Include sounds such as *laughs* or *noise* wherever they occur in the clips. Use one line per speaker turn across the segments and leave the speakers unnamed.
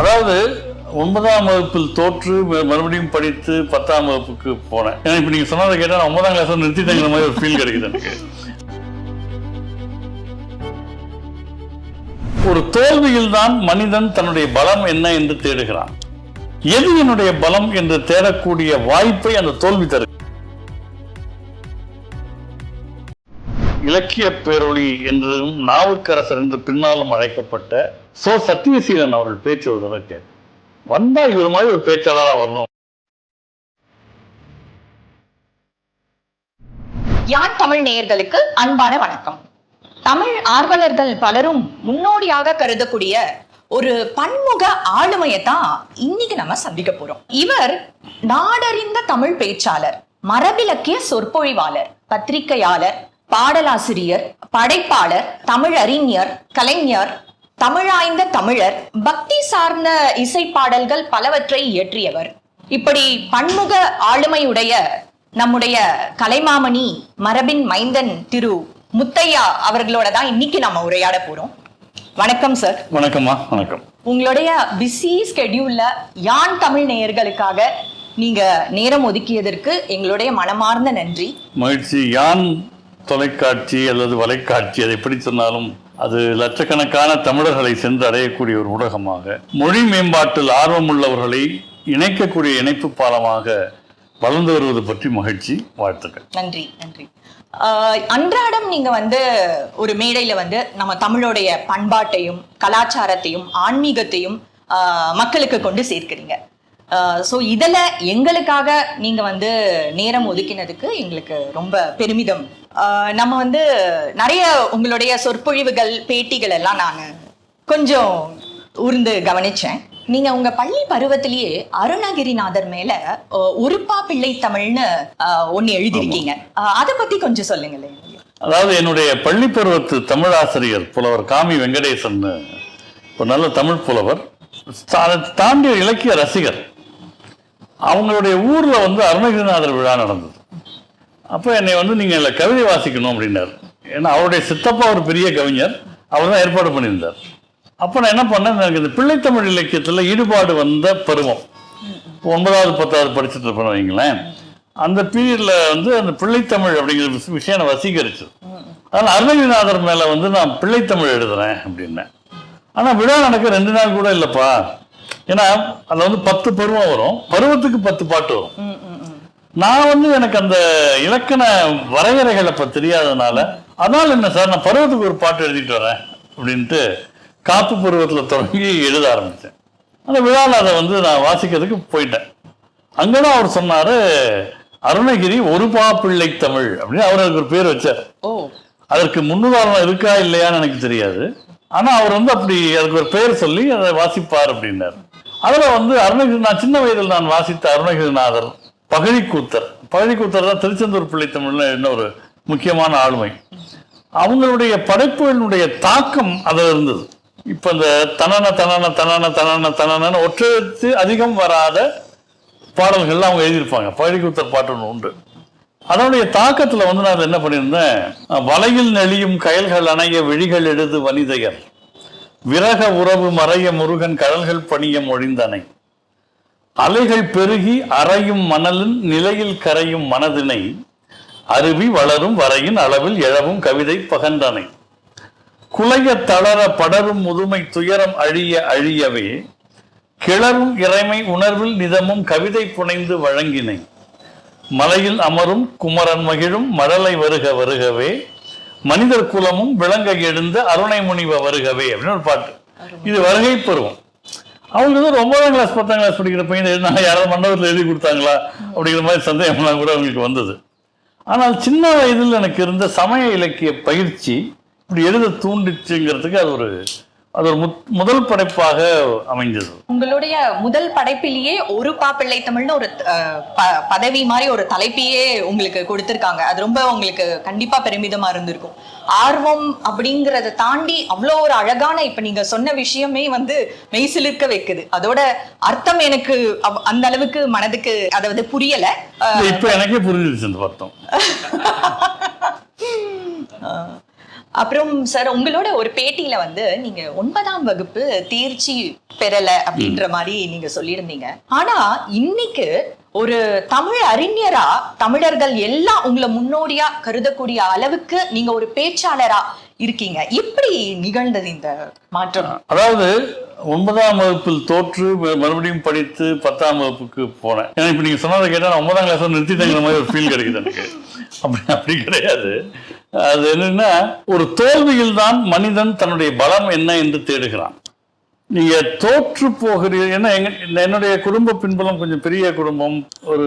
அதாவது ஒன்பதாம் வகுப்பில் தோற்று மறுபடியும் படித்து பத்தாம் வகுப்புக்கு போனேன். ஏன்னா இப்போ நீங்கள் சொன்னதை கேட்டால் நான் ஒன்பதாம் கிளாஸ் நிறுத்திட்டேங்கிற மாதிரி ஒரு ஃபீல் கிடைக்குது எனக்கு. ஒரு தோல்வியில் தான் மனிதன் தன்னுடைய பலம் என்ன என்று தேடுகிறான். எது என்னுடைய பலம் என்று தேடக்கூடிய வாய்ப்பை அந்த தோல்வி தரு இலக்கிய பேரொளி என்றும் நாவுக்கரசர் என்று பின்னாலும் அழைக்கப்பட்ட சோ சத்தியசீலன் அவர்கள் பேச்சு ஒரு தடவை கேட்டேன். வந்தா இவர் மாதிரி ஒரு பேச்சாளராக வரணும்.
யான் தமிழ் நேயர்களுக்கு அன்பான வணக்கம். தமிழ் ஆர்வலர்கள் பலரும் முன்னோடியாக கருதக்கூடிய ஒரு பன்முக ஆளுமையை தான் இன்னைக்கு நம்ம சந்திக்க போறோம். இவர் நாடறிந்த தமிழ் பேச்சாளர் மரபிலக்கிய சொற்பொழிவாளர் பத்திரிகையாளர் பாடலாசிரியர் படைப்பாளர் தமிழறிஞர் கலைஞர் தமிழாய்ந்த தமிழர் பக்தி சார்ந்த இசைப்பாடல்கள் பலவற்றை இயற்றியவர். இப்படி பன்முக ஆளுமையுடைய நம்முடைய கலைமாமணி மரபின் மைந்தன் திரு முத்தையா அவர்களோட தான் இன்னைக்கு நம்ம உரையாட போறோம். வணக்கம் சார்
வணக்கம்மா வணக்கம்.
உங்களுடைய பிஸி ஸ்கெடியூல்ல யான் தமிழ் நேயர்களுக்காக நீங்க நேரம் ஒதுக்கியதற்கு எங்களுடைய மனமார்ந்த நன்றி.
மகிழ்ச்சி. யான் தொலைக்காட்சி அல்லது வலைக்காட்சி அதை எப்படி சொன்னாலும் அது லட்சக்கணக்கான தமிழர்களை சென்று அடையக்கூடிய ஒரு ஊடகமாக மொழி மேம்பாட்டில் ஆர்வமுள்ளவர்களை இணைக்கக்கூடிய இணைப்பு பாலமாக வளர்ந்து வருவது பற்றி மகிழ்ச்சி வாழ்த்துக்கள்.
நன்றி நன்றி. அன்றாடம் நீங்க வந்து ஒரு மேடையில வந்து நம்ம தமிழோடைய பண்பாட்டையும் கலாச்சாரத்தையும் ஆன்மீகத்தையும் மக்களுக்கு கொண்டு சேர்க்கிறீங்க. ஸோ இதில் எங்களுக்காக நீங்க வந்து நேரம் ஒதுக்கினதுக்கு எங்களுக்கு ரொம்ப பெருமிதம். நம்ம வந்து நிறைய உங்களுடைய சொற்பொழிவுகள் பேட்டிகள் எல்லாம் நான் கொஞ்சம் ஊர்ந்து கவனிச்சேன். நீங்க உங்க பள்ளி பருவத்திலேயே அருணகிரிநாதர் மேல உருப்பா பிள்ளை தமிழ்னு ஒண்ணு எழுதியிருக்கீங்க. அத பத்தி கொஞ்சம் சொல்லுங்களேன்.
அதாவது என்னுடைய பள்ளி பருவத்து தமிழாசிரியர் புலவர் காமி வெங்கடேசன் ஒரு நல்ல தமிழ் புலவர் தாண்டிய இலக்கிய ரசிகர். அவங்களுடைய ஊரில் வந்து அருணகிரிநாதர் விழா நடந்தது. அப்போ என்னை வந்து நீங்கள் இதில் கவிதை வாசிக்கணும் அப்படின்னார். ஏன்னா அவருடைய சித்தப்பா ஒரு பெரிய கவிஞர். அவர் தான் ஏற்பாடு பண்ணியிருந்தார். அப்போ நான் என்ன பண்ணேன் எனக்கு இந்த பிள்ளைத்தமிழ் இலக்கியத்தில் ஈடுபாடு வந்த பருவம். ஒன்பதாவது பத்தாவது படிச்சுட்டு இருப்பேன் வைங்களேன். அந்த பீரியடில் வந்து அந்த பிள்ளைத்தமிழ் அப்படிங்கிற விஷயம் என்னை வசீகரிச்சு அதனால் அருணகிரிநாதர் மேலே வந்து நான் பிள்ளைத்தமிழ் எழுதுறேன் அப்படின்னேன். ஆனால் விழா நடக்க ரெண்டு நாள் கூட இல்லைப்பா. ஏன்னா அதில் வந்து பத்து பருவம் வரும். பருவத்துக்கு பத்து பாட்டு வரும். நான் வந்து எனக்கு அந்த இலக்கண வரையறைகள் அப்ப தெரியாதனால அதனால என்ன சார் நான் பருவத்துக்கு ஒரு பாட்டு எழுதிட்டு வரேன் அப்படின்ட்டு காப்பு பருவத்தில் தொடங்கி எழுத ஆரம்பித்தேன் அந்த விழாவில் அதை வந்து நான் வாசிக்கிறதுக்கு போயிட்டேன். அங்கதான் அவர் சொன்னாரு அருணகிரி ஒரு பா பிள்ளை தமிழ் அப்படின்னு அவர் அதுக்கு ஒரு பேர் வச்சார்.
ஓ.
அதற்கு முன்னுதாரணம் இருக்கா இல்லையான்னு எனக்கு தெரியாது. ஆனா அவர் வந்து அப்படி அதுக்கு ஒரு பெயர் சொல்லி அதை வாசிப்பார் அப்படின்னார். அதுல வந்து அருணகிரி நான் சின்ன வயதில் நான் வாசித்த அருணகிரிநாதர் பகழிக்கூத்தர் பகழிக்கூத்தர் தான் திருச்செந்தூர் பிள்ளை தமிழ்ல இன்னொரு முக்கியமான ஆளுமை. அவங்களுடைய படைப்புகளுடைய தாக்கம் அதில் இருந்தது. இப்போ இந்த தனன தனன தனன தனன தனன ஒற்றெழுத்து அதிகம் வராத பாடல்கள்லாம் அவங்க எழுதியிருப்பாங்க. பகழிக்கூத்தர் பாட்டு ஒன்று. உண்டு அதனுடைய தாக்கத்தில் வந்து நான் என்ன பண்ணியிருந்தேன்? வலையில் நெளியும் கயல்கள் அணைய விழிகள் எழுது வனிதையர் விரக உறவு மறைய முருகன் கடல்கள் பணிய மொழிந்தனை. அலைகள் பெருகி அறையும் மணலின் நிலையில் கரையும் மனதினை. அருவி வளரும் வரையின் அளவில் எழவும் கவிதை பகன்றனை. குலைய தளர படரும் முதுமை துயரம் அழிய அழியவே. கிளறும் இறைமை உணர்வில் நிதமும் கவிதை புனைந்து வழங்கினை. மலையில் அமரும் குமரன் மகிழும் மழலை வருக வருகவே மனிதர் குலமும் விளங்க எழுந்த அருணை முனிவ வருகவே அப்படின்னு ஒரு பாட்டு. இது வருகை பருவம். அவங்க வந்து ஒன்பதாம் கிளாஸ் பத்தாம் கிளாஸ் படிக்கிற பையன் எழுதினா யாராவது மண்டபத்தில் எழுதி கொடுத்தாங்களா அப்படிங்கிற மாதிரி சந்தேகம்லாம் கூட அவங்களுக்கு வந்தது. ஆனால் சின்ன வயதில் எனக்கு இருந்த சமய இலக்கிய பயிற்சி இப்படி எழுத தூண்டிச்சுங்கிறதுக்கு அது ஒரு அது ஒரு முத்- முதல் படைப்பாக அமைஞ்சது
உங்களுடைய முதல் படைப்பிலேயே ஒரு பா பிள்ளை தமிழ்னு ஒரு பதவி மாதிரி ஒரு தலைப்பையே உங்களுக்கு கொடுத்திருக்காங்க. அது ரொம்ப உங்களுக்கு கண்டிப்பா பெருமிதமா இருந்திருக்கும். ஆர்வம் அப்படிங்கறத தாண்டி அவ்வளோ ஒரு அழகான இப்ப நீங்க சொன்ன விஷயமே வந்து மெய்சிலிர்க்க வைக்குது. அதோட அர்த்தம் எனக்கு அந்த அளவுக்கு மனதுக்கு அதாவது புரியல.
இப்ப எனக்கே புரிஞ்சிருச்சு இந்த பட்டம் *laughs*
அப்புறம் சார் உங்களோட ஒரு பேட்டியில வந்து நீங்க ஒன்பதாம் வகுப்பு தேர்ச்சி பெறல அப்படின்ற மாதிரி நீங்க சொல்லியிருந்தீங்க. ஆனா இன்னைக்கு ஒரு தமிழ் அறிஞரா தமிழர்கள் எல்லாம் உங்களை முன்னோடியா கருதக்கூடிய அளவுக்கு நீங்க ஒரு பேச்சாளரா இருக்கீங்க. எப்படி நிகழ்ந்தது இந்த மாற்றம்?
அதாவது ஒன்பதாம் வகுப்பில் தோற்று மறுபடியும் படித்து பத்தாம் வகுப்புக்கு போனேன். ஏன்னா இப்போ நீங்கள் சொன்னதை கேட்டால் நான் ஒன்பதாம் கிளாஸ் நிறுத்திட்டேங்கிற மாதிரி ஒரு ஃபீல் கிடைக்குது எனக்கு. அப்படி அப்படி கிடையாது. அது என்னன்னா ஒரு தோல்வியில் தான் மனிதன் தன்னுடைய பலம் என்ன என்று தேடுகிறான். நீங்க தோற்று போகிறீர்கள். ஏன்னா என்னுடைய குடும்ப பின்புலம் கொஞ்சம் பெரிய குடும்பம் ஒரு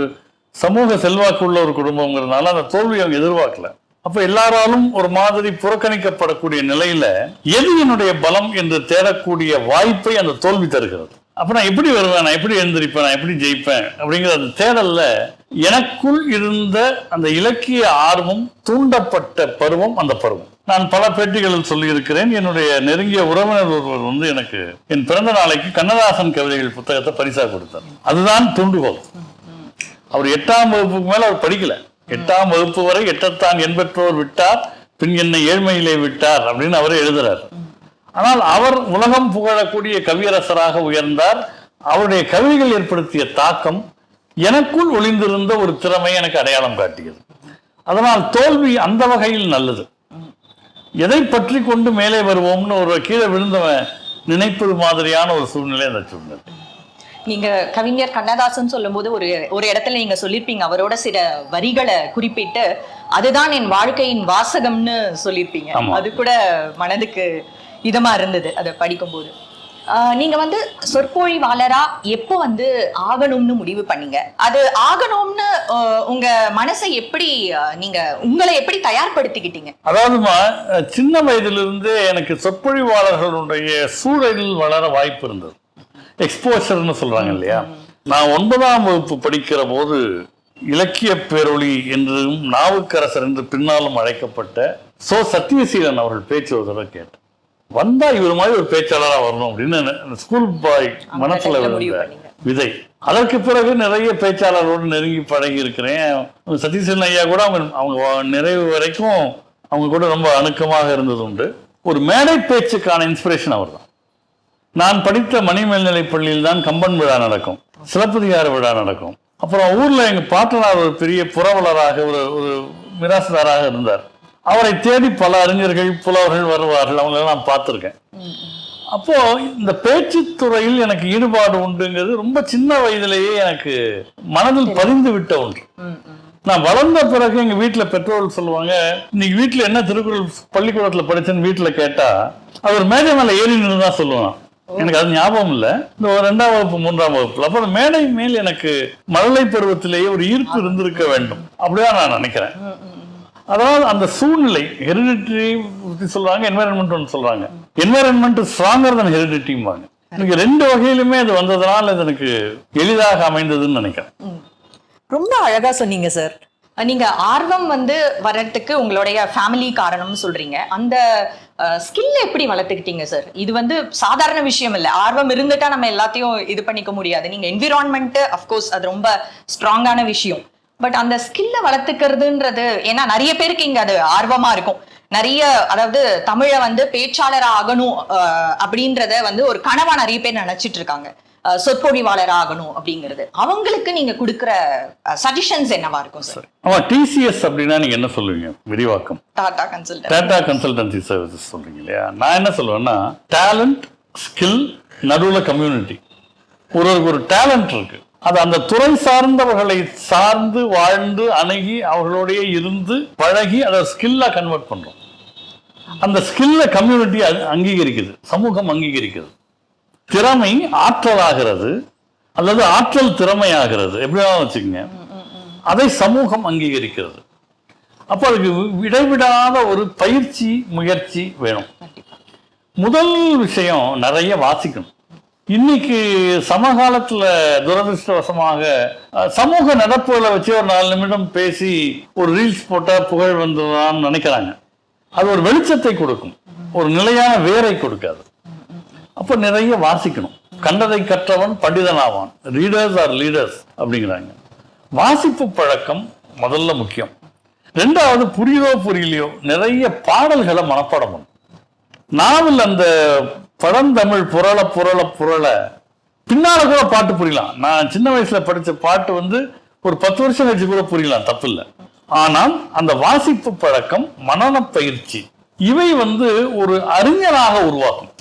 சமூக செல்வாக்குள்ள ஒரு குடும்பங்கிறதுனால அந்த தோல்வியை அவங்க எதிர்பார்க்கல. அப்ப எல்லாராலும் ஒரு மாதிரி புறக்கணிக்கப்படக்கூடிய நிலையில எது என்னுடைய பலம் என்று தேடக்கூடிய வாய்ப்பை அந்த தோல்வி தருகிறது. அப்ப நான் எப்படி வருவேன்? நான் எப்படி எழுந்திருப்பேன்? நான் எப்படி ஜெயிப்பேன்? அப்படிங்கிற அந்த தேடல்ல எனக்குள் இருந்த அந்த இலக்கிய ஆர்வம் தூண்டப்பட்ட பருவம் அந்த பருவம். நான் பல பேட்டிகளில் சொல்லியிருக்கிறேன். என்னுடைய நெருங்கிய உறவினர் ஒருவர் வந்து எனக்கு என் பிறந்த நாளைக்கு கண்ணதாசன் கவிதைகள் புத்தகத்தை பரிசாக கொடுத்தார். அதுதான் தூண்டுகோல். அவர் எட்டாம் வகுப்புக்கு மேல அவர் படிக்கல. எட்டாம் வகுப்பு வரை எட்டத்தான் என்பற்றோர் விட்டார். பின் என்னை ஏழ்மையிலே விட்டார் அப்படின்னு அவரே எழுதுறார். ஆனால் அவர் உலகம் புகழக்கூடிய கவியரசராக உயர்ந்தார். அவருடைய கவிதைகள் ஏற்படுத்திய தாக்கம் எனக்குள் ஒளிந்திருந்த ஒரு திறமை எனக்கு அடையாளம் காட்டியது. அதனால் தோல்வி அந்த வகையில் நல்லது. எதை பற்றி கொண்டு மேலே வருவோம்னு ஒரு கீழே விழுந்தவன் நினைப்பது மாதிரியான ஒரு சூழ்நிலை அந்த சூழ்நிலை.
நீங்க கவிஞர் கண்ணதாசன் சொல்லும்போது ஒரு ஒரு இடத்துல நீங்க சொல்லிருப்பீங்க அவரோட சில வரிகளை குறிப்பிட்டு அதுதான் என் வாழ்க்கையின் வாசகம்னு சொல்லியிருப்பீங்க. அது கூட மனதுக்கு இதமா இருந்தது அதை படிக்கும்போது. ஆஹ் நீங்க வந்து சொற்பொழிவாளரா எப்போ வந்து ஆகணும்னு முடிவு பண்ணீங்க? அது ஆகணும்னு ஆஹ் உங்க மனசை எப்படி ஆஹ் நீங்க உங்களை எப்படி தயார்படுத்திக்கிட்டீங்க?
அதாவதுமா சின்ன வயதிலிருந்தே எனக்கு சொற்பொழிவாளர்களுடைய சூழலில் வளர வாய்ப்பு இருந்தது. எக்ஸ்போஷர்னு சொல்றாங்க இல்லையா? நான் ஒன்பதாம் வகுப்பு படிக்கிற போது இலக்கிய பேரொளி என்றும் நாவுக்கரசர் என்று பின்னாலும் அழைக்கப்பட்ட சோ சத்தியசீலன் அவர்கள் பேச்சு ஒரு தடவை கேட்டேன். வந்தா இவர் மாதிரி ஒரு பேச்சாளரா வரணும் அப்படின்னு ஸ்கூல் பாய் மனசுல விழுந்த. விதை. அதற்கு பிறகு நிறைய பேச்சாளர்களோடு நெருங்கி பழகி இருக்கிறேன் சதீசன் ஐயா கூட அவங்க அவங்க நிறைவு வரைக்கும் அவங்க கூட ரொம்ப அணுக்கமாக இருந்தது உண்டு. ஒரு மேடை பேச்சுக்கான இன்ஸ்பிரேஷன் அவர் தான் நான் படித்த மணி மேல்நிலைப் பள்ளியில் தான் கம்பன் விழா நடக்கும் சிலப்பதிகார விழா நடக்கும். அப்புறம் ஊர்ல எங்க பாட்டனார் ஒரு பெரிய புரவலராக ஒரு ஒரு மிராசுதாராக இருந்தார். அவரை தேடி பல அறிஞர்கள் புலவர்கள் வருவார்கள். அவங்கள நான் பார்த்துருக்கேன். அப்போ இந்த பேச்சுத் துறையில் எனக்கு ஈடுபாடு உண்டுங்கிறது ரொம்ப சின்ன வயதிலேயே எனக்கு மனதில் பதிந்து விட்ட ஒன்று. நான் வளர்ந்த பிறகு எங்க வீட்டுல பெற்றோர்கள் சொல்லுவாங்க இன்னைக்கு வீட்டுல என்ன திருக்குறள் பள்ளிக்கூடத்துல படிச்சேன்னு வீட்டுல கேட்டா அவர் மேடை மேல ஏறி நின்று தான் சொல்லுவான் எனக்கு அது ஞாபகம் இல்ல. இந்த ஒரு ரெண்டாம் வகுப்பு மூன்றாம் வகுப்புல. அப்ப மேடை மேல் எனக்கு மழலை பருவத்திலேயே ஒரு ஈர்ப்பு இருந்திருக்க வேண்டும். அப்படிதான் நான் நினைக்கிறேன். அதாவது அந்த சூழ்நிலை ஹெரிடெட்ரியை பற்றி சொல்கிறாங்க என்வைரன்மெண்ட் ஒன்று சொல்கிறாங்க என்வைரன்மெண்ட் ஸ்ட்ராங்கர் தன் ஹெரிடிட்டிம்பாங்க எனக்கு ரெண்டு வகையிலுமே அது வந்ததுனால இது எனக்கு எளிதாக அமைந்ததுன்னு நினைக்கிறேன்.
ரொம்ப அழகாக சொன்னீங்க சார் நீங்க ஆர்வம் வந்து வர்றதுக்கு உங்களுடைய ஃபேமிலி காரணம்னு சொல்றீங்க. அந்த ஸ்கில் எப்படி வளர்த்துக்கிட்டீங்க சார் இது வந்து சாதாரண விஷயம் இல்லை. ஆர்வம் இருந்துட்டா நம்ம எல்லாத்தையும் இது பண்ணிக்க முடியாது. நீங்க என்விரான்மெண்ட் அஃப்கோர்ஸ் அது ரொம்ப ஸ்ட்ராங்கான விஷயம். பட் அந்த ஸ்கில்லை வளர்த்துக்கிறதுன்றது ஏன்னா நிறைய பேருக்கு இங்க அது ஆர்வமா இருக்கும். நிறைய அதாவது தமிழை வந்து பேச்சாளர் ஆகணும் அப்படின்றத வந்து ஒரு கனவா நிறைய பேர் நினைச்சிட்டு இருக்காங்க. சொற்பொழிவாளர் ஆகணும் அப்படிங்கிறது. அவங்களுக்கு நீங்க கொடுக்குற சஜஷன்ஸ் என்னவா இருக்கும் சார்
ஆமா டிசிஎஸ் அப்படின்னா நீங்க என்ன சொல்லுவீங்க? விரிவாக்கம்.
Tata consultant
data consultancy services சொல்றீங்க இல்லையா? நான் என்ன சொல்லுவேன்னா டேலண்ட் ஸ்கில் நடுவுல கம்யூனிட்டி ஒருவருக்கு ஒரு டேலண்ட் இருக்கு. அது அந்த துறை சார்ந்தவர்களை சார்ந்து வாழ்ந்து அணுகி அவர்களோடயே இருந்து பழகி அதை ஸ்கில்லா கன்வெர்ட் பண்றோம். அந்த ஸ்கில்ல கம்யூனிட்டி அங்கீகரிக்குது. சமூகம் அங்கீகரிக்குது. திறமை ஆற்றலாகிறது. அல்லது ஆற்றல் திறமையாகிறது. எப்படியா வச்சுக்கோங்க. அதை சமூகம் அங்கீகரிக்கிறது. அப்போ அதுக்கு இடைவிடாத ஒரு பயிற்சி முயற்சி வேணும். முதல் விஷயம் நிறைய வாசிக்கணும். இன்னைக்கு சமகாலத்துல துரதிருஷ்டவசமாக சமூக நடப்புகளை வச்சு ஒரு நாலு நிமிடம் பேசி ஒரு ரீல்ஸ் போட்டா புகழ் வந்ததான்னு நினைக்கிறாங்க. அது ஒரு வெளிச்சத்தை கொடுக்கும். ஒரு நிலையான வேரை கொடுக்காது. அப்ப நிறைய வாசிக்கணும். கண்டதை கற்றவன் பண்டிதனாவான் ரீடர்ஸ் ஆர் லீடர்ஸ் அப்படிங்கிறாங்க. வாசிப்பு பழக்கம் முதல்ல முக்கியம். ரெண்டாவது புரியுதோ புரியலையோ நிறைய பாடல்களை மனப்பாடம் பண்ணும் நாவல் அந்த பழந்தமிழ் புரள புரள புரள. பின்னால கூட பாட்டு புரியலாம். நான் சின்ன வயசுல படிச்ச பாட்டு வந்து ஒரு பத்து வருஷம் கழிச்சு கூட புரியலாம் தப்பு இல்லை ஆனால் அந்த வாசிப்பு பழக்கம் மனன பயிற்சி இவை வந்து ஒரு அறிஞராக உருவாக்கும்.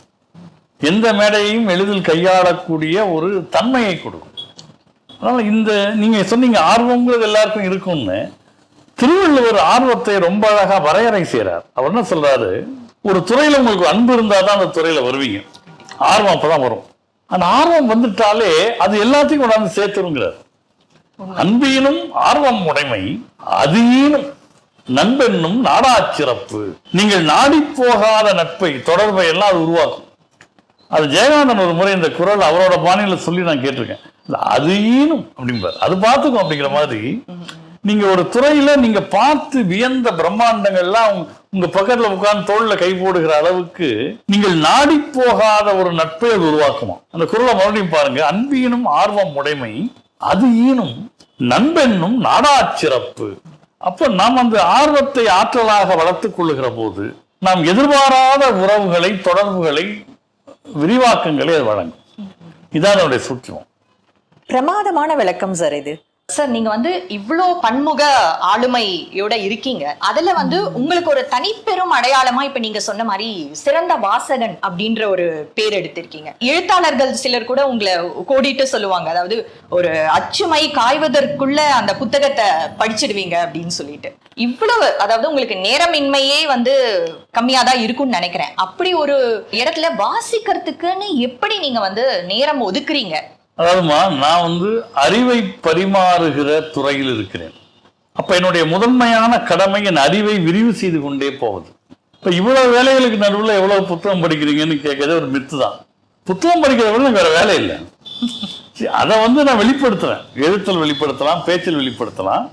எந்த மேடையையும் எளிதில் கையாளக்கூடிய ஒரு தன்மையை கொடுக்கும். அதனால இந்த நீங்க சொன்னீங்க ஆர்வங்கிறது எல்லாருக்கும் இருக்கும்னு. திருவள்ளுவர் ஆர்வத்தை ரொம்ப அழகா வரையறை செய்கிறார் அவர் என்ன சொல்றாரு? ஒரு துறையில உங்களுக்கு அன்பு இருந்தால் தான் அந்த துறையில வருவீங்க. ஆர்வம் அப்பதான் வரும். அந்த ஆர்வம் வந்துட்டாலே அது எல்லாத்தையும் கொண்டாந்து சேர்த்துருங்கிறார். அன்பினும் ஆர்வம் உடைமை அதீனும் நண்பென்னும் நாடாச்சிறப்பு. நீங்கள் நாடி போகாத நட்பை தொடர்பை எல்லாம் அது உருவாக்கும். அது ஜெயகாந்தன் ஒரு முறை இந்த குரல் அவரோட பாணியில சொல்லி நான் கேட்டிருக்கேன். இல்ல, அப்படிம்பார். அது பார்த்துக்கும் அப்படிங்கிற மாதிரி நீங்க ஒரு துறையில நீங்க பார்த்து வியந்த பிரம்மாண்டங்கள்லாம் உங்க- பக்கத்துல உட்கார்ந்து தோல்ல கை போடுகிற அளவுக்கு நீங்கள் நாடி போகாத ஒரு நட்பை அது உருவாக்குமா? அந்த குரலை மறுபடியும் பாருங்க. அன்பீனும் ஆர்வம் உடைமை அது ஈனும் நண்பென்னும் நாடாச்சிறப்பு அப்ப நாம் அந்த ஆர்வத்தை ஆற்றலாக வளர்த்துக் கொள்ளுகிற போது நாம் எதிர்பாராத உறவுகளை தொடர்புகளை விரிவாக்கங்களை அது வழங்கும். இதான் என்னுடைய சூட்சமம்
பிரமாதமான விளக்கம் சார் இது.
சார் நீங்க வந்து இவ்வளோ பன்முக ஆளுமையோட இருக்கீங்க. அதுல வந்து உங்களுக்கு ஒரு தனிப்பெரும் அடையாளமா இப்ப நீங்க சொன்ன மாதிரி சிறந்த வாசகன் அப்படின்ற ஒரு பேர் எடுத்திருக்கீங்க. எழுத்தாளர்கள் சிலர் கூட உங்களை கோடிட்டு சொல்லுவாங்க. அதாவது ஒரு அச்சுமை காய்வதற்குள்ள அந்த புத்தகத்தை படிச்சிடுவீங்க அப்படின்னு சொல்லிட்டு. இவ்வளவு அதாவது உங்களுக்கு நேரமின்மையே வந்து கம்மியா தான் இருக்கும்னு நினைக்கிறேன். அப்படி ஒரு இடத்துல வாசிக்கிறதுக்குன்னு எப்படி நீங்க வந்து நேரம் ஒதுக்குறீங்க?
அதாவதுமா நான் வந்து அறிவை பரிமாறுகிற துறையில் இருக்கிறேன். அப்போ என்னுடைய முதன்மையான கடமை என் அறிவை விரிவு செய்து கொண்டே போகுது இப்போ இவ்வளோ வேலைகளுக்கு நடுவில் எவ்வளோ புத்தகம் படிக்கிறீங்கன்னு கேட்கறது ஒரு மித்து தான். புத்தகம் படிக்கிறத விட வேறு வேற வேலை இல்லை. சரி, அதை வந்து நான் வெளிப்படுத்துறேன். எழுத்தில் வெளிப்படுத்தலாம் பேச்சில் வெளிப்படுத்தலாம்.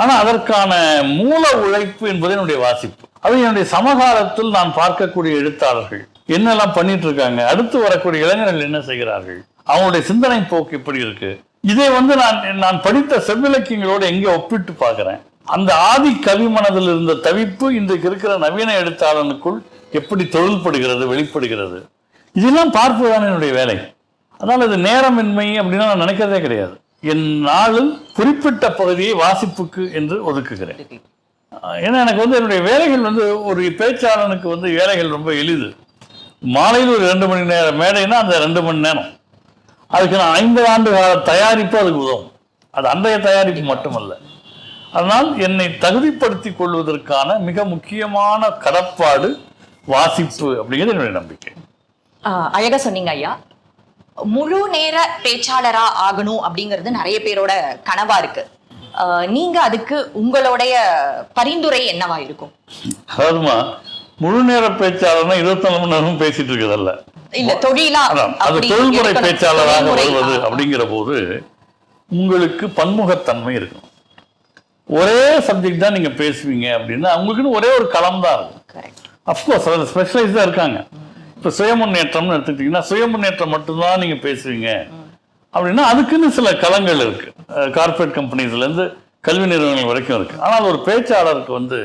ஆனால் அதற்கான மூல உழைப்பு என்பது என்னுடைய வாசிப்பு. அது என்னுடைய சமகாலத்தில் நான் பார்க்கக்கூடிய எழுத்தாளர்கள். என்னெல்லாம் பண்ணிட்டு இருக்காங்க? அடுத்து வரக்கூடிய இளைஞர்கள் என்ன செய்கிறார்கள்? அவனுடைய சிந்தனை போக்கு எப்படி இருக்கு. இதை வந்து நான் நான் படித்த செவ்விலக்கியங்களோடு எங்கே ஒப்பிட்டு பார்க்குறேன். அந்த ஆதி கவி மனதில் இருந்த தவிப்பு இன்றைக்கு இருக்கிற நவீன எழுத்தாளனுக்குள் எப்படி தொழில்படுகிறது வெளிப்படுகிறது. இதெல்லாம் பார்ப்பதுதான் என்னுடைய வேலை. அதனால் இது நேரமின்மை அப்படின்னா நான் நினைக்கிறதே கிடையாது. என் நாளில் குறிப்பிட்ட பகுதியை வாசிப்புக்கு என்று ஒதுக்குகிறேன். ஏன்னா எனக்கு வந்து என்னுடைய வேலைகள் வந்து ஒரு பேச்சாளனுக்கு வந்து வேலைகள் ரொம்ப எளிது. மாலையில் ஒரு ரெண்டு மணி நேரம் மேடைன்னா அந்த ரெண்டு மணி நேரம். அதுக்கு நான் ஐந்து ஆண்டு கால தயாரிப்பு அதுக்கு உதவும். அது அன்றைய தயாரிப்பு மட்டுமல்ல. அதனால் என்னை தகுதிப்படுத்திக் கொள்வதற்கான மிக முக்கியமான கடப்பாடு வாசிப்பு அப்படிங்கிறது என்னுடைய நம்பிக்கை.
அழகா சொன்னீங்க ஐயா. முழு நேர பேச்சாளரா ஆகணும் அப்படிங்கிறது நிறைய பேரோட கனவா இருக்கு. நீங்க அதுக்கு உங்களுடைய பரிந்துரை என்னவா இருக்கும்?
அதாவதுமா முழு நேர பேச்சாளர்னா இருபத்தி நாலு மணி நேரமும் பேசிட்டு இருக்கிறதல்ல. அது தொழில்முறை. பேச்சாளராக வருவது. அப்படிங்கிற போது உங்களுக்கு பன்முகத்தன்மை இருக்கும். ஒரே சப்ஜெக்ட் தான் நீங்க பேசுவீங்க அப்படின்னா உங்களுக்குன்னு ஒரே ஒரு களம் தான் இருக்கும். அஃப்கோர்ஸ் அதில் ஸ்பெஷலைஸ்டாக இருக்காங்க. இப்போ சுய முன்னேற்றம்னு எடுத்துக்கிட்டிங்கன்னா சுய முன்னேற்றம் மட்டும்தான் நீங்கள் பேசுவீங்க. அப்படின்னா அதுக்குன்னு சில களங்கள் இருக்கு. கார்ப்பரேட் கம்பெனிஸ்லேருந்து கல்வி நிறுவனங்கள் வரைக்கும் இருக்கு. ஆனால் ஒரு பேச்சாளருக்கு வந்து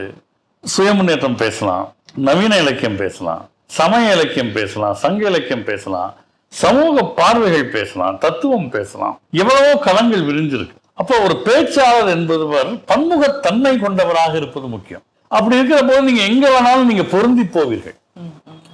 சுய முன்னேற்றம் பேசலாம். நவீன இலக்கியம் பேசலாம் சமய இலக்கியம் பேசலாம் சங்க இலக்கியம் பேசலாம் சமூக பார்வைகள் பேசலாம் தத்துவம் பேசலாம். எவ்வளவோ களங்கள் விரிஞ்சிருக்கு. அப்போ ஒரு பேச்சாளர் என்பதுவர் பன்முகத்தன்மை கொண்டவராக இருப்பது முக்கியம். அப்படி இருக்கிற போது நீங்க எங்க வேணாலும் நீங்க பொருந்தி போவீர்கள்.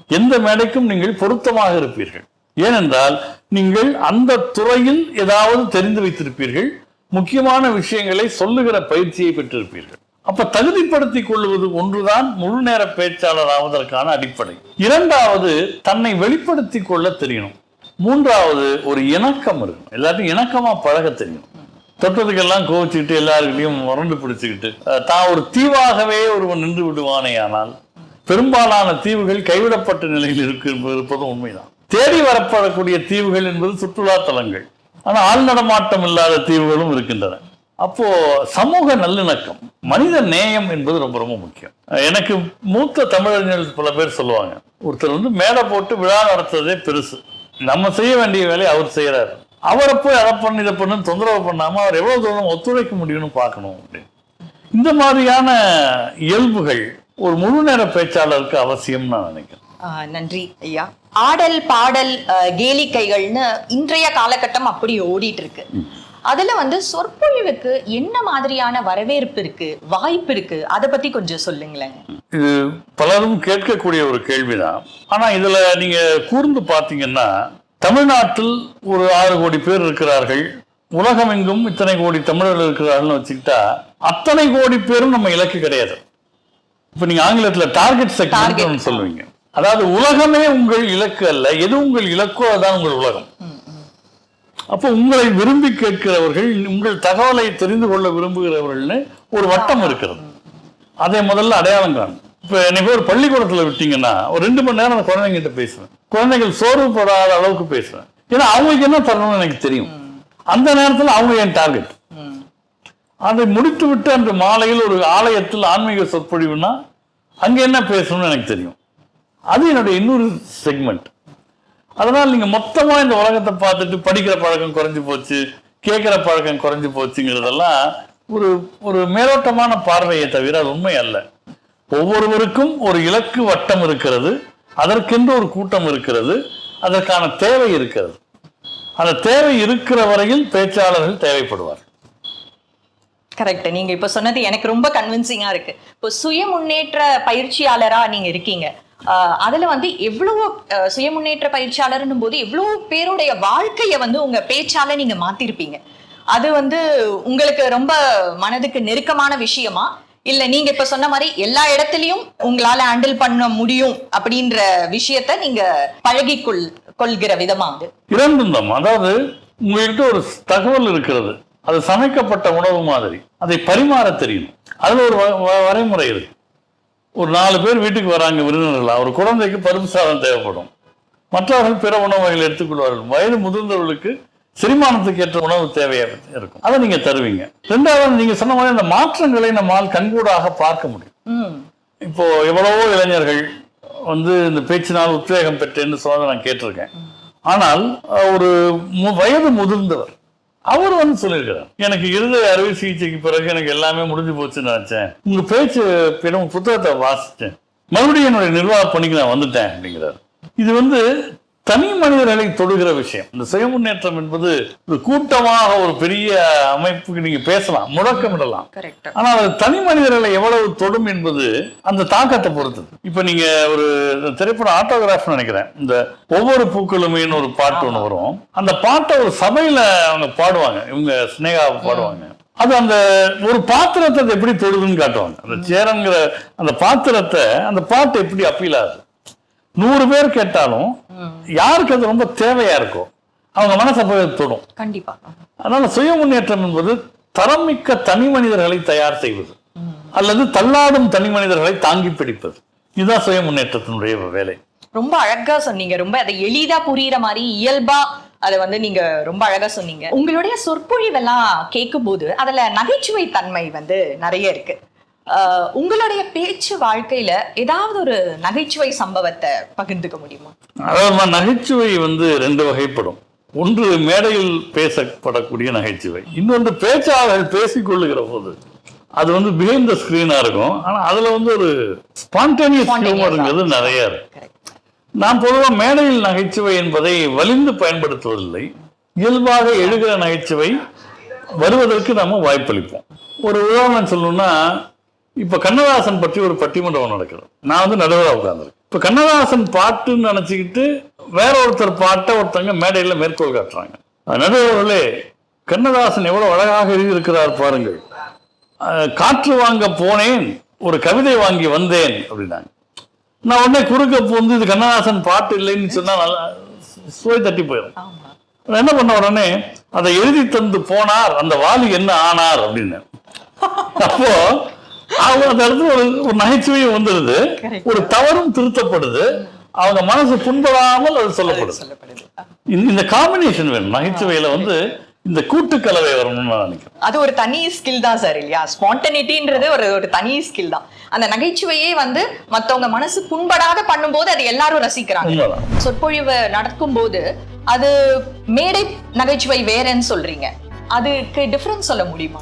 எந்த மேடைக்கும் நீங்கள் பொருத்தமாக இருப்பீர்கள். ஏனென்றால் நீங்கள் அந்த துறையில் ஏதாவது தெரிந்து வைத்திருப்பீர்கள். முக்கியமான விஷயங்களை சொல்லுகிற பயிற்சியை பெற்றிருப்பீர்கள். அப்ப தகுதிப்படுத்திக் கொள்வது ஒன்றுதான் முழு நேர பேச்சாளர் ஆவதற்கான அடிப்படை. இரண்டாவது தன்னை வெளிப்படுத்திக் கொள்ள தெரியணும். மூன்றாவது ஒரு இணக்கம் இருக்கும் எல்லாத்தையும் இணக்கமா பழக தெரியும் தொட்டதுக்கெல்லாம் கோவிச்சுக்கிட்டு எல்லாருக்கிட்டையும் வறண்டு பிடிச்சுக்கிட்டு தான் ஒரு தீவாகவே ஒருவன் நின்று விடுவானே ஆனால் பெரும்பாலான தீவுகள் கைவிடப்பட்ட நிலையில் இருக்கு இருப்பதும் உண்மைதான். தேடி வரப்படக்கூடிய தீவுகள் என்பது சுற்றுலா தலங்கள் ஆனால் ஆள் நடமாட்டம் இல்லாத தீவுகளும் இருக்கின்றன. அப்போ சமூக நல்லிணக்கம் மனித நேயம் என்பது ரொம்ப ரொம்ப முக்கியம். எனக்கு மூத்த தமிழறிஞர்கள் பல பேர் சொல்லுவாங்க ஒருத்தர் வந்து மேடை போட்டு விழா நடத்துறதே பெருசு. நம்ம செய்ய வேண்டிய வேலையை அவர் செய்யறாரு அவரை போய் அதை பண்ணு இதை பண்ணு தொந்தரவு பண்ணாம அவர் எவ்வளவு தூரம் ஒத்துழைக்க முடியும்னு பார்க்கணும் அப்படின்னு. இந்த மாதிரியான இயல்புகள் ஒரு முழு நேர பேச்சாளருக்கு அவசியம் நான் நினைக்கிறேன்.
நன்றி ஐயா. ஆடல் பாடல் கேலிக்கைகள்னு இன்றைய காலகட்டம் அப்படி ஓடிட்டு இருக்கு. அதுல வந்து சொற்பொழிவுக்கு என்ன மாதிரியான வரவேற்பு இருக்கு வாய்ப்பு இருக்கு? அதை பத்தி கொஞ்சம் சொல்லுங்களேன்.
இது பலரும் கேட்கக்கூடிய ஒரு கேள்விதான். ஆனா இதுல நீங்க கூர்ந்து பார்த்தீங்கன்னா தமிழ்நாட்டில் ஒரு ஆறு கோடி பேர் இருக்கிறார்கள். உலகமெங்கும் இத்தனை கோடி தமிழர்கள் இருக்கிறார்கள்னு வச்சுக்கிட்டா அத்தனை கோடி பேரும் நம்ம இலக்கு கிடையாது. இப்ப நீங்க ஆங்கிலத்துல டார்கெட். செக்மெண்ட் சொல்லுவீங்க. அதாவது உலகமே உங்கள் இலக்கு அல்ல. எது உங்கள் இலக்கோ அதுதான் உங்கள் உலகம். அப்போ உங்களை விரும்பி கேட்கிறவர்கள் உங்கள் தகவலை தெரிந்து கொள்ள விரும்புகிறவர்கள்னு ஒரு வட்டம் இருக்கிறது. அதை முதல்ல அடையாளம் காணும். இப்போ எனக்கு ஒரு பள்ளிக்கூடத்தில் விட்டீங்கன்னா ஒரு ரெண்டு மணி நேரம் அந்த குழந்தைங்கிட்ட பேசுவேன். குழந்தைகள் சோர்வுபடாத அளவுக்கு பேசுவேன். ஏன்னா அவங்களுக்கு என்ன தரணும்னு எனக்கு தெரியும். அந்த நேரத்தில் அவங்க என் டார்கெட் அதை முடித்து விட்டு அன்று மாலையில் ஒரு ஆலயத்தில் ஆன்மீக சொற்பொழிவுனா அங்கே என்ன பேசணும்னு எனக்கு தெரியும். அது என்னுடைய இன்னொரு செக்மெண்ட் அதனால் நீங்கள் மொத்தமாக இந்த உலகத்தை பார்த்துட்டு படிக்கிற பழக்கம் குறைஞ்சி போச்சு கேட்குற பழக்கம் குறைஞ்சி போச்சுங்கிறதெல்லாம் ஒரு ஒரு மேலோட்டமான பார்வையை தவிர அது உண்மை அல்ல. ஒவ்வொருவருக்கும் ஒரு இலக்கு வட்டம் இருக்கிறது அதற்கென்று ஒரு கூட்டம் இருக்கிறது அதற்கான தேவை இருக்கிறது. அந்த தேவை இருக்கிற வரையில் பேச்சாளர்கள் தேவைப்படுவார்
கரெக்ட் நீங்க இப்ப சொன்னது எனக்கு ரொம்ப கன்வின்சிங்கா இருக்கு. இப்போ சுய முன்னேற்ற பயிற்சியாளரா நீங்க இருக்கீங்க. அதுல வந்து எவ்வளவு ஆஹ் சுய முன்னேற்ற பயிற்சியாளர்னும் போது எவ்வளவு பேருடைய வாழ்க்கைய வந்து உங்க பேச்சால நீங்க மாத்திருப்பீங்க. அது வந்து உங்களுக்கு ரொம்ப மனதுக்கு நெருக்கமான விஷயமா? இல்ல நீங்க இப்ப சொன்ன மாதிரி எல்லா இடத்துலயும் உங்களால ஹேண்டில் பண்ண முடியும் அப்படின்ற விஷயத்த நீங்க பழகிக்கொள் கொள்கிற விதமா அது?
இரண்டும் தான். அதாவது உங்கள்கிட்ட ஒரு தகவல் இருக்கிறது. அது சமைக்கப்பட்ட உணவு மாதிரி. அதை பரிமாற தெரியும். அதுல ஒரு வ- வ- வரைமுறை இருக்கு. ஒரு நாலு பேர் வீட்டுக்கு வராங்க விருந்தினர்களா. ஒரு குழந்தைக்கு பருப்பு சாதம் தேவைப்படும். மற்றவர்கள் பிற உணவுகளை எடுத்துக்கொள்வார்கள். வயது முதிர்ந்தவர்களுக்கு செரிமானத்துக்கு ஏற்ற உணவு தேவையா இருக்கும். அதை நீங்க தருவீங்க. ரெண்டாவது நீங்க சொன்ன மாதிரி அந்த மாற்றங்களை நம்மால் கண்கூடாக பார்க்க முடியும். இப்போ எவ்வளவோ இளைஞர்கள் வந்து இந்த பேச்சினால் உத்வேகம் பெற்றேன்னு சொன்னதை நான் கேட்டிருக்கேன். ஆனால் ஒரு மு- வயது முதிர்ந்தவர் அவர் வந்து சொல்லியிருக்கிறார். எனக்கு இருதய அறுவை சிகிச்சைக்கு பிறகு எனக்கு எல்லாமே முடிஞ்சு போச்சுன்னு நினைச்சேன். உங்க பேச்சு பிறகு புத்தகத்தை வாசிச்சேன். மறுபடியும் என்னுடைய நிர்வாக பணிக்கு நான் வந்துட்டேன் அப்படிங்கிறார். இது வந்து தனி மனிதர்களை தொடுகிற விஷயம். இந்த சுய முன்னேற்றம் என்பது ஒரு கூட்டமாக ஒரு பெரிய அமைப்புக்கு நீங்க பேசலாம் முழக்கமிடலாம்.
கரெக்ட்
ஆனால் அது தனி மனிதர்களை எவ்வளவு தொடும் என்பது அந்த தாக்கத்தை பொறுத்தது. இப்ப நீங்க ஒரு திரைப்படம் ஆட்டோகிராஃப் நினைக்கிறேன். இந்த ஒவ்வொரு பூக்களுமேன்னு ஒரு பாட்டு ஒண்ணு வரும். அந்த பாட்டை ஒரு சபையில அவங்க பாடுவாங்க. இவங்க ஸ்னேகா பாடுவாங்க. அது அந்த ஒரு பாத்திரத்தை எப்படி தொடுதுன்னு காட்டுவாங்க. அந்த சேரங்கிற அந்த பாத்திரத்தை அந்த பாட்டு எப்படி அப்பீல் ஆகுது? நூறு பேர் கேட்டாலும் யாருக்கு அது ரொம்ப தேவையா இருக்கோ அவங்க மனசை போய் தொடும்.
கண்டிப்பா.
அதனால சுய முன்னேற்றம் என்பது தரமிக்க தனி மனிதர்களை தயார் செய்வது அல்லது தள்ளாடும் தனி மனிதர்களை தாங்கி பிடிப்பது. இதுதான் சுய முன்னேற்றத்தினுடைய வேலை.
ரொம்ப அழகா சொன்னீங்க. ரொம்ப அதை எளிதா புரியுற மாதிரி இயல்பா அதை வந்து நீங்க ரொம்ப அழகா சொன்னீங்க. உங்களுடைய சொற்பொழிவெல்லாம் கேட்கும்போது அதுல நகைச்சுவை தன்மை வந்து நிறைய இருக்கு. உங்களுடைய பேச்சு வாழ்க்கையில ஏதாவது ஒரு நகைச்சுவை சம்பவத்தை பகிர்ந்துக்க முடியுமா?
அதாவது நகைச்சுவை வந்து ரெண்டு வகைப்படும். ஒன்று மேடையில் பேசப்படக்கூடிய நகைச்சுவை. இன்னொன்று பேச்சாளர்கள் பேசிக் கொள்ளுகிற போது. அது வந்து பிஹைண்ட் த ஸ்கிரீனா இருக்கும். ஆனா அதுல வந்து ஒரு ஸ்பான்டேனியஸ். ஹியூமருங்கிறது நிறைய இருக்கு. நான் பொதுவாக மேடையில் நகைச்சுவை என்பதை வலிந்து பயன்படுத்துவதில்லை. இயல்பாக எழுகிற நகைச்சுவை வருவதற்கு நாம வாய்ப்பளிப்போம். ஒரு உதாரணம் சொல்லணும்னா இப்போ கண்ணதாசன் பற்றி ஒரு பட்டிமன்றம் நடக்கிறது நான் வந்து நடுவராக உட்கார்ந்துருக்கேன். இப்போ கண்ணதாசன் பாட்டுன்னு நினச்சிக்கிட்டு வேற ஒருத்தர் பாட்டை ஒருத்தங்க மேடையில் மேற்கோள் காட்டுறாங்க. நடுவர்களே கண்ணதாசன் எவ்வளவு அழகாக எழுதியிருக்கிறார் பாருங்கள். காற்று வாங்க போனேன் ஒரு கவிதை வாங்கி வந்தேன் அப்படின்னாங்க. நான் உடனே குறுக்க புந்து இது கண்ணதாசன் பாட்டு இல்லைன்னு சொன்னா நல்லா சுவை தட்டி போயிடும். நான் என்ன பண்ண உடனே அதை எழுதி தந்து போனார் அந்த வாலி என்ன ஆனார் அப்படின்னு அப்போ அவங்க அந்த இடத்துல ஒரு ஒரு நகைச்சுவையும் வந்துடுது. ஒரு தவறும் திருத்தப்படுது. அவங்க மனசு புண்படாமல் அது சொல்லப்படுது. இந்த- காம்பினேஷன் வேணும். நகைச்சுவையில வந்து இந்த கூட்டுக்கலவை வரணும்னு நான் நினைக்கிறேன்.
அது ஒரு தனி ஸ்கில் தான் சார் இல்லையா? ஸ்பான்டனிட்டின்றது ஒரு ஒரு தனி ஸ்கில் தான். அந்த நகைச்சுவையே வந்து மத்தவங்க மனசு புண்படாத பண்ணும்போது அது எல்லாரும் ரசிக்கிறாங்க. சொற்பொழிவு நடக்கும் போது அது மேடை நகைச்சுவை வேறன்னு சொல்றீங்க. அதுக்கு டிஃபரன்ஸ் சொல்ல முடியுமா?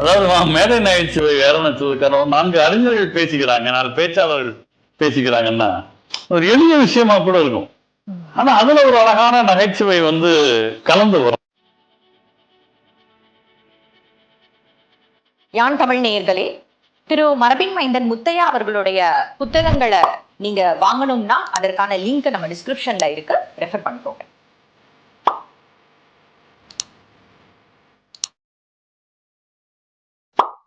அதாவது மேடை நகைச்சுவை வேறன்னு சொல்றதுக்கான நான்கு அறிஞர்கள் பேசிக்கிறாங்க நாலு பேச்சாளர்கள் பேசிக்கிறாங்கன்னா ஒரு எளிய விஷயமா கூட இருக்கும். ஆனா அதுல ஒரு அழகான நகைச்சுவை வந்து கலந்து வரும்.
யான் தமிழ் நேயர்களே திரு மரபின் மைந்தன் முத்தையா அவர்களுடைய புத்தகங்களை நீங்க வாங்கணும்னா அதற்கான லிங்க் நம்ம டிஸ்கிரிப்ஷன்ல இருக்கு. ரெஃபர் பண்ணிக்கோங்க.